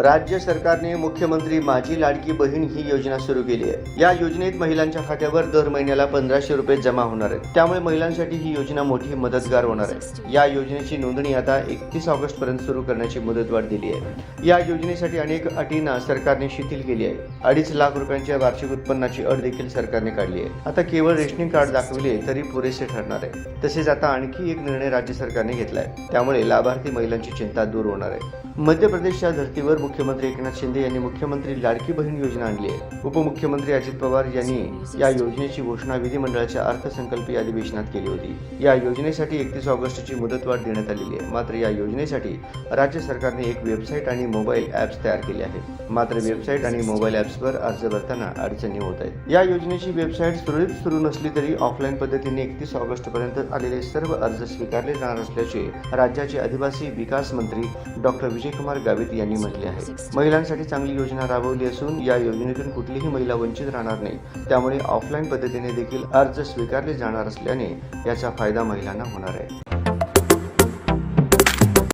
राज्य सरकारने मुख्यमंत्री माझी लाडकी बहीण ही योजना सुरू केली आहे. या योजनेत महिलांच्या खात्यावर दर महिन्याला पंधराशे रुपये जमा होणार आहेत. त्यामुळे महिलांसाठी ही योजना मोठी मदतगार होणार आहे. या योजनेची नोंदणी आता एकतीस ऑगस्ट पर्यंत सुरू करण्याची मुदतवाढ दिली आहे. या योजनेसाठी अनेक अटींना सरकारने शिथिल केली आहे. अडीच लाख रुपयांच्या वार्षिक उत्पन्नाची अट देखील सरकारने काढली आहे. आता केवळ रेशनिंग कार्ड दाखविले तरी पुरेसे ठरणार आहे. तसेच आता आणखी एक निर्णय राज्य सरकारने घेतला आहे त्यामुळे लाभार्थी महिलांची चिंता दूर होणार आहे. मध्य प्रदेशच्या धर्तीवर मुख्यमंत्री एकनाथ शिंदे यांनी मुख्यमंत्री लाडकी बहीण योजना आणली आहे. उपमुख्यमंत्री अजित पवार यांनी या योजनेची घोषणा विधिमंडळाच्या अर्थसंकल्पीय अधिवेशनात केली होती. या योजनेसाठी एकतीस ऑगस्टची मुदतवाढ देण्यात आलेली आहे. मात्र या योजनेसाठी राज्य सरकारने एक वेबसाईट आणि मोबाईल ॲप्स तयार केले आहेत. मात्र वेबसाईट आणि मोबाईल ॲप्सवर अर्ज भरताना अडचणी होत आहेत. या योजनेची वेबसाईट सुरळीत सुरू नसली तरी ऑफलाईन पद्धतीने एकतीस ऑगस्ट पर्यंत आलेले सर्व अर्ज स्वीकारले जाणार असल्याचे राज्याचे आदिवासी विकास मंत्री डॉक्टर विजयकुमार गावित यांनी म्हटले आहे. महिलांसाठी चांगली योजना राबवली असून या योजनेतून कुठलीही महिला वंचित राहणार नाही. त्यामुळे ऑफलाईन पद्धतीने देखील अर्ज स्वीकारले जाणार असल्याने याचा फायदा महिलांना होणार आहे.